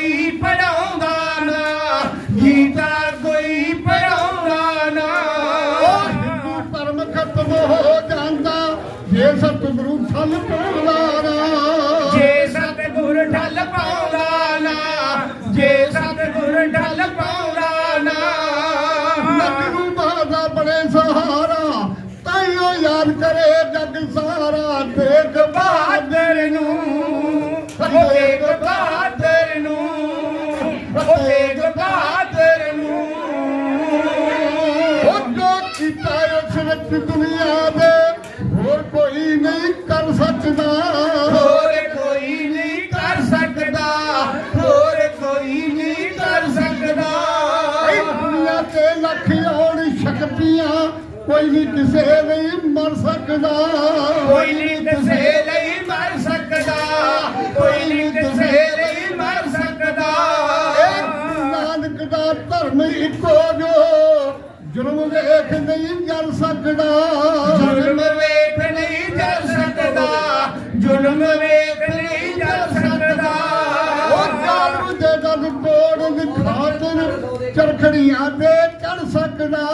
ਕੋਈ ਪੜਾਉਂਦਾ ਨਾ, ਗੀਤਾ ਕੋਈ ਪੜਾਉਂਦਾ ਨਾ। ਗੁਰੂ ਪਰਮ ਖਤਮ ਹੋ ਜਾਂਦਾ, ਜੇ ਸਤਿਗੁਰੂ ਫਲ ਪਾਉਂਦਾ ਕੋਈ ਨਹੀਂ ਕਿਸੇ ਲਈ ਮਰ ਸਕਦਾ। ਕੋਈ ਨਹੀਂ ਕਿਸੇ ਲਈ ਮਰ ਸਕਦਾ। ਕੋਈ ਨਹੀਂ ਕਿਸੇ ਲਈ ਮਰ ਸਕਦਾ। ਨਾਨਕ ਦਾ ਧਰਮ ਇੱਕੋ ਜੋ ਜੁਰਮ ਵੇਖ ਨਹੀਂ ਜਲ ਸਕਦਾ। ਜ਼ੁਲਮ ਵੇਖ ਨਹੀਂ ਜਲ ਸਕਦਾ। ਜ਼ੁਲਮ ਵੇਖ ਨਹੀਂ ਜਲ ਸਕਦਾ। ਉਹ ਜਾਲਮ ਦੇ ਦਲ ਕੋੜ ਦੀ ਖਾਤਰ ਚਰਖੜੀਆਂ ਤੇ ਚੜ ਸਕਦਾ।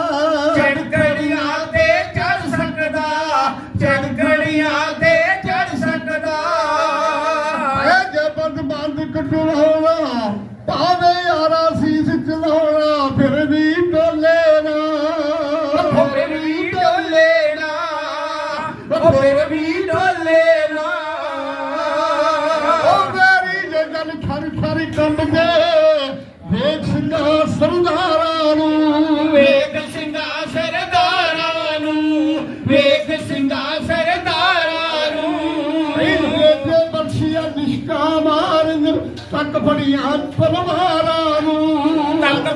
ਨਿਸ਼ਕਾ ਮਾਰਨ ਤੱਕ ਫੜੀਆਂ ਤਲਵਾਰਾਂ ਨੂੰ। ਤੱਕ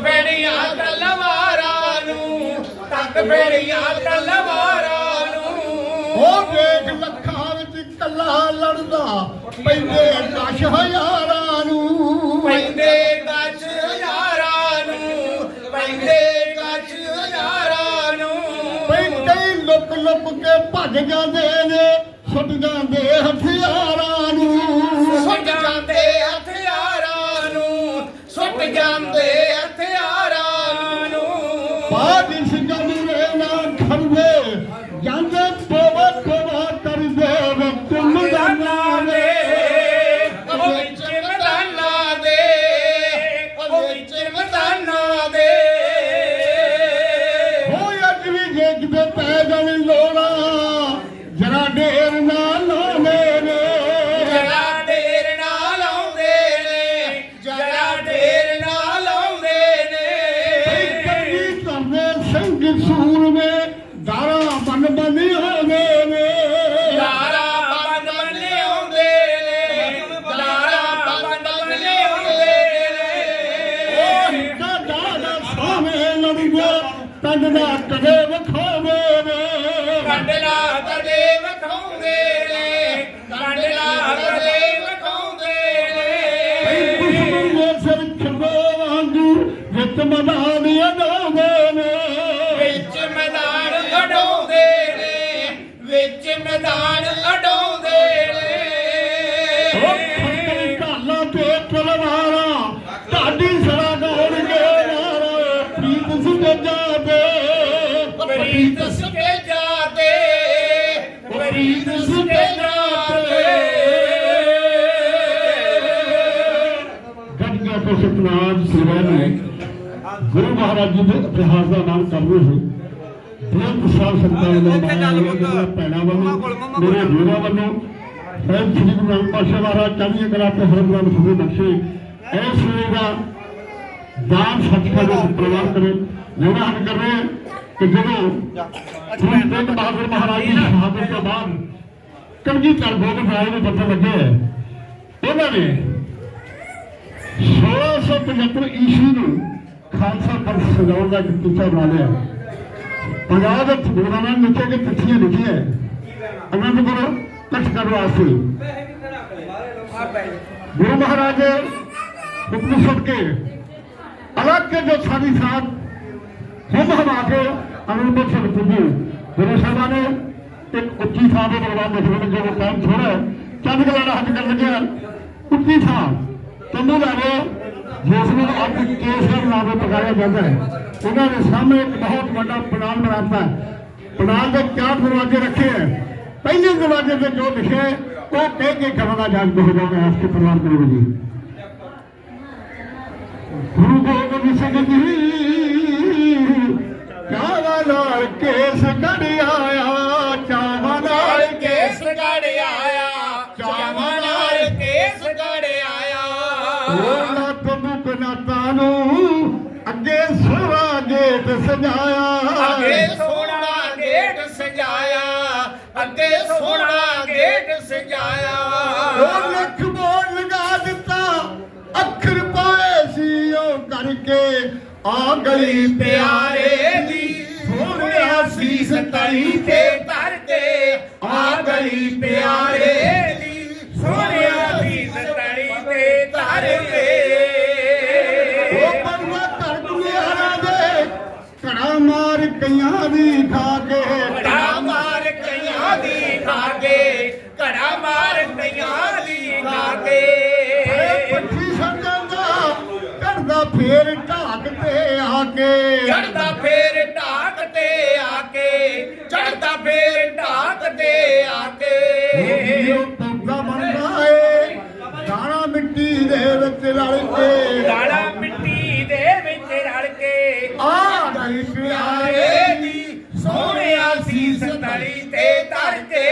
ਤਲਵਾਰਾਂ ਨੂੰ ਤੱਕ ਬੇੜੀਆਂ ਤਲਵਾਰਾਂ ਨੂੰ। ਉਹ ਵੇਖ ਲੱਖਾਂ ਵਿੱਚ ਕੱਲਾ ਲੜਦਾ ਪੈਂਦੇ ਦਸ ਹਜ਼ਾਰਾਂ ਨੂੰ। ਪੈਂਦੇ ਹਜ਼ਾਰਾਂ ਨੂੰ ਪੈਂਦੇ ਹਜ਼ਾਰਾਂ ਨੂੰ। ਕਈ ਲੁਕ ਲੁਕ ਕੇ ਭੱਜ ਜਾਂਦੇ ਨੇ। ਛੁੱਟ ਜਾਂਦੇ ਹਥਿਆਰਾਂ ਨੂੰ। ਸੁੱਟ ਜਾਂਦੇ ਹਥਿਆਰਾਂ ਨੂੰ ਸੁੱਟ ਜਾਂਦੇ ਹਥਿਆਰਾਂ ਨੂੰ। ਬਾਦ ਸਿੰਘਾਂ ਨੂੰ ਖੜਵੇ ਜਾਂਦੇ ਪਵਾ ਪਵਾ ਕਰਦੇ ਵਕਤ ਮੈਦਾਨਾਂ ਦੇ। ਉਹ ਵਿੱਚ ਮੈਦਾਨਾਂ ਦੇ ਉਹ ਵਿੱਚ ਮੈਦਾਨਾਂ ਦੇ। ਹੋਏ ਅੱਜ ਵੀ ਜੇ ਕਿਤੇ ਪੈ ਜਾਣ ਲੋੜਾ ਜਰਾ ਢੇਰ ਤੰਦ ਨਾ ਕਦੇ ਵਿਖਾਵੇ ਨੇ ਕੰਡਲਾ ਕਦੇ ਵਿਖਾਉਂਦੇ ਨੇ ਕੰਡਲਾ ਕਦੇ ਵਿਖਾਉਂਦੇ ਨੇ। ਦੁਸ਼ਮਣ ਦੇ ਸਿਰ ਖੰਡੇ ਵਾਂਗੂ ਜਿੱਤ ਮੈਦਾਨ ਅਡਾਉਂਦੇ ਨੇ। ਵਿੱਚ ਮੈਦਾਨ ਅਡਾਉਂਦੇ ਨੇ ਵਿੱਚ ਮੈਦਾਨ ਪ੍ਰੀਤ ਸੁਕੇ ਜਾਤੇ ਪ੍ਰੀਤ ਸੁਕੇ ਜਾਤੇ ਗੱਡੀਆਂ ਤੋਂ ਸਤਨਾਮ ਸੇਵਾ ਨੇ ਗੁਰੂ ਮਹਾਰਾਜ ਜੀ ਦੇ ਇਤਿਹਾਸ ਦਾ ਨਾਮ ਕਰਦੇ ਸੀ ਬਹੁਤ ਸਾਲ ਸੰਤਾਂ ਨੇ ਮਾਇਆ ਪੈਣਾ ਵੱਲੋਂ ਮੇਰੇ ਵੀਰਾਂ ਵੱਲੋਂ ਸਹਿਬ ਸ੍ਰੀ ਗੁਰੂ ਨਾਨਕ ਪਾਤਸ਼ਾਹ ਮਹਾਰਾਜ ਚੜ੍ਹਦੀ ਕਲਾ ਤੇ ਹਰਮਨ ਸੁਖੀ ਬਖਸ਼ੇ ਇਸ ਵੇਲੇ ਦਾ ਦਾਨ ਸਤਿਕਾਰ ਦੇ ਪ੍ਰਵਾਨ ਕਰੇ ਲੈਣਾ ਹਮ ਕਰ ਰਹੇ ਕਿ ਜਦੋਂ ਗੁਰੂ ਤੇਗ ਬਹਾਦਰ ਮਹਾਰਾਜ ਦੀ ਸ਼ਹਾਦਤ ਤੋਂ ਬਾਅਦ ਕਲਗੀ ਕਰ ਗੋਬਿੰਦ ਰਾਏ ਨੂੰ ਲੱਗਿਆ ਹੈ, ਉਹਨਾਂ ਨੇ 1675 ਈਸਵੀ ਨੂੰ ਖਾਲਸਾ ਪੰਥ ਸਜਾਉਣ ਦਾ ਟੀਚਾ ਬਣਾ ਲਿਆ। ਪੰਜਾਬ ਵਿੱਚ ਗੁਰੂਆਂ ਨੇ ਨੀਚੇ ਕੇ ਚਿੱਠੀਆਂ ਲਿਖੀਆਂ। ਅਨੰਦਪੁਰ ਇਕੱਠ ਕਰਨ ਵਾਸਤੇ। ਗੁਰੂ ਮਹਾਰਾਜ ਹੁਕਮ ਸੁਣ ਕੇ ਅਲੱਗ ਕੇ ਜੋ ਸਾਡੀ ਸਾਥ ਹਮ ਹਮਾ ਕੇ ਅਨੰਦਪੁਰ ਸਾਹਿਬ ਪੁੱਜੇ ਗੁਰੂ ਸਾਹਿਬਾਂ ਨੇ ਇੱਕ ਉੱਚੀ ਥਾਂ ਦੇ ਦਰਬਾਰ ਲਿਖਣ ਜੋ ਟਾਈਮ ਥੋੜਾ ਚੰਦ ਕਲਾੜਾ ਹੱਥ ਕਰ ਲੱਗਿਆ ਉੱਚੀ ਥਾਂ ਤੰਬੂ ਲਾ ਰਹੇ ਜਿਸ ਨੂੰ ਅੱਜ ਕੇਸਰ ਨਾਮ ਤੋਂ ਪੁਕਾਰਿਆ ਜਾਂਦਾ ਹੈ ਉਹਨਾਂ ਦੇ ਸਾਹਮਣੇ ਇੱਕ ਬਹੁਤ ਵੱਡਾ ਪੰਡਾਲ ਬਣਾਤਾ ਹੈ ਪੰਡਾਲ ਦੇ ਚਾਰ ਦਰਵਾਜ਼ੇ ਰੱਖੇ ਹੈ ਪਹਿਲੇ ਦਰਵਾਜ਼ੇ ਤੇ ਜੋ ਲਿਖਿਆ ਹੈ, ਉਹ ਕਹਿ ਕੇ ਖਬਰਾਂ ਜੰਗ ਹੋ ਜਾਵੇ ਆਪ ਕੇ ਪਰਿਵਾਰ ਕਰੋ ਜੀ ਗੁਰੂ ਗੋਬਿੰਦ ਸਿੰਘ ਜੀ ਚਾਵਾ ਨਾਲ ਕੇਸ ਕੜਿਆਇਆ ਚਾਵਾ ਨਾਲ ਕੇਸ ਗੜ ਆਇਆ ਚਾਵਾਂ ਨਾਲ ਕੇਸ ਗੜ ਆਇਆ ਉਹ ਲੱਤ ਮੁਕ ਨਾਤਾਂ ਨੂੰ ਅੱਗੇ ਸੋਹਣਾ ਗੇਟ ਸਜਾਇਆ। ਅੱਗੇ ਸੋਹਣਾ ਗੇਟ ਸਜਾਇਆ ਅੱਗੇ ਸੋਹਣਾ ਗੇਟ ਸਜਾਇਆ। ਉਹ ਲੱਖ ਬੋਲ ਲਗਾ ਦਿੱਤਾ ਅੱਖਰ ਪਾਏ ਸੀ ਉਹ ਕਰਕੇ। ਆ ਗਲੀ ਪਿਆਰੇ ਸੀਸ ਤਲੀ ਤੇ ਧਰ ਆ ਗਲੀ ਪਿਆਰੇ ਦੀ ਸੋਹਣਿਆ ਸੀਸ ਤਲੀ ਤੇ ਧਰ ਕੇ ਉਹ ਬੰਦਾ ਘਰ ਦੁਨੀਆਰਾ ਦੇ ਘੜਾ ਮਾਰ ਕਈਆਂ ਦੀ ਖਾ ਕੇ ਘੜਾ ਮਾਰ ਕਈਆਂ ਦੀ ਖਾ ਕੇ ਘੜਾ ਮਾਰ ਕਈਆਂ ਦੀ ਖਾ ਕੇ ਪੱਠੀ ਜਾਂਦਾ ਕਰਦਾ ਫੇਰ ਢਾਕ ਤੇ ਆ ਕੇ। ਚੜਦਾ ਫੇਰ ਢਾਕ ਚੜਦਾ ਫੇਰ ਢਾਕ ਆ ਕੇ ਉਹ ਪੌਦਾ ਬਣਦਾ ਏ। ਦਾਣਾ ਮਿੱਟੀ ਦੇ ਵਿੱਚ ਰਲ ਕੇ। ਗਾਲਾ ਮਿੱਟੀ ਦੇ ਵਿੱਚ ਰਲ ਕੇ। ਆ ਗਈ ਪਿਆਰੇ ਦੀ ਸੋਹਣਿਆ ਸੀਸ ਤਲੀ ਤੇ ਧਰ ਕੇ।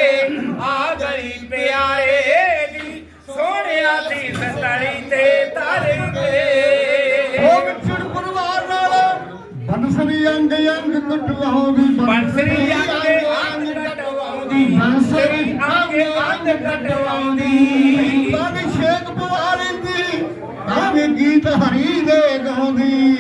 ਆ ਗਈ ਪਿਆਰੇ ਦੀ ਸੋਹਣਿਆ ਸੀਸ ਤਲੀ ਤੇ ਧਰ ਕੇ। ਉਹ ਵਿਛੜ ਪਰਿਵਾਰ ਨਾਲ। ਬੰਸਰੀ ਅੰਗ ਅੰਗ ਕਟਵਾਉਂਦੀ ਬੰਸਰੀ ਆਗੇ ਅੰਗ ਬੰਸਰੀ ਆਗੇ ਅੰਗ ਕਟਵਾਉਂਦੀ ਬਾਣੀ ਸ਼ੇਖ ਪਵਾਰੀ ਦੀ ਆਵੇ ਗੀਤ ਹਰੀ ਦੇ ਗਾਉਂਦੀ।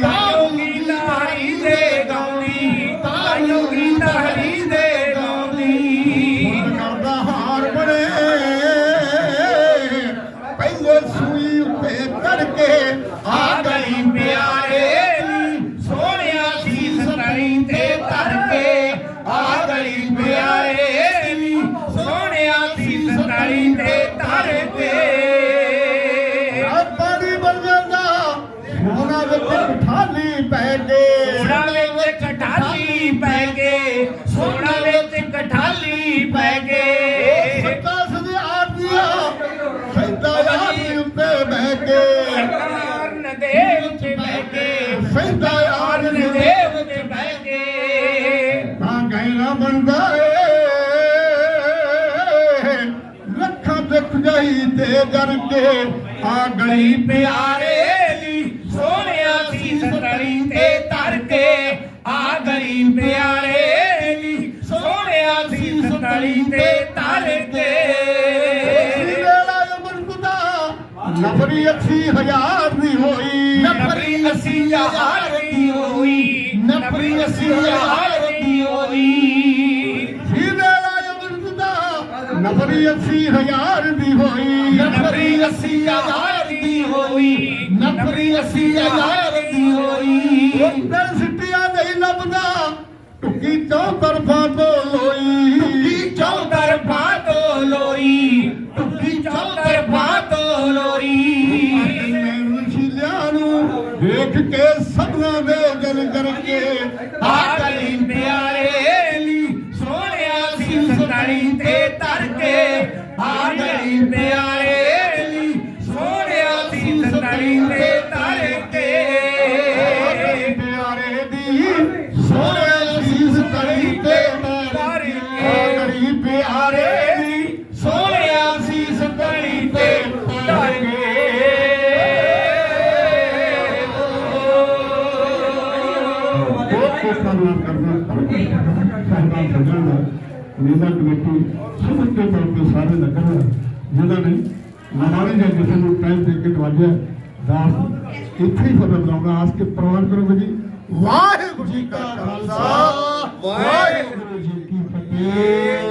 ਕੇ। ਸਰਕਾਰਨ ਦੇ ਵਿੱਚ ਬਹਿ ਕੇ। ਸੈਂਦਾ ਯਾਰ ਸਰਕਾਰਨ ਦੇ ਦੇ ਵਿੱਚ ਬਹਿ ਕੇ। ਤਾਂ ਗੈਲਾ ਬਣਦਾ ਏ। ਲੱਖਾਂ ਦੁੱਖ ਜਾਈ ਤੇ ਜਰ ਕੇ। ਆ ਗਲੀ ਪਿਆਰੇ ਦੀ ਸੋਹਣਿਆ ਸੀਸ ਤਲੀ ਤੇ ਧਰ ਕੇ। ਆ ਗਈ ਪਿਆਰੇ ਹਜ਼ਾਰ ਦੀ ਹੋਈ। ਨਫਰੀ ਅੱਸੀ ਹਜ਼ਾਰ ਦੀ ਹੋਈ। ਨਫਰੀ ਅੱਸੀ ਹਜ਼ਾਰ ਦੀ ਹੋਈ। ਸੀ ਵੇਲਾ ਅਮਰਕੁਦਾ ਨਫਰੀ ਅੱਸੀ ਹਜ਼ਾਰ ਦੀ ਹੋਈ। ਨਫਰੀ ਅੱਸੀ ਹਜ਼ਾਰ ਦੀ ਹੋਈ। ਨਫਰੀ ਅੱਸੀ ਹਜ਼ਾਰ ਦੀ ਹੋਈ। ਦਿਲ ਸਿੱਟਿਆ ਨਹੀਂ ਲੱਭਦਾ। ਟੁੱਕੀ ਚੌ ਤਰਫਾਂ ਤੋਂ ਲੋਈ ਕੋਸ਼ਿਸ਼ ਕਰਨਾ ਸਹਿਬਾਨ ਸਜਣ ਦਾ ਨੀਲਾ ਕਮੇਟੀ ਸਮੁੱਚੇ ਤੌਰ ਤੇ ਸਾਰੇ ਨਗਰ ਦਾ ਜਿਨ੍ਹਾਂ ਨੇ ਨਵਾਲੇ ਜਾਂ ਕਿਸੇ ਨੂੰ ਟਾਈਮ ਦੇ ਕੇ ਦਵਾਜਿਆ ਦਾਸ ਇੱਥੇ ਹੀ ਫਤਿਹ ਬੁਲਾਉਣਾ ਆਸ ਕੇ ਪ੍ਰਵਾਨ ਕਰੋ ਜੀ ਵਾਹਿਗੁਰੂ ਜੀ ਕਾ ਖਾਲਸਾ ਵਾਹਿਗੁਰੂ ਜੀ ਕੀ ਫਤਿਹ।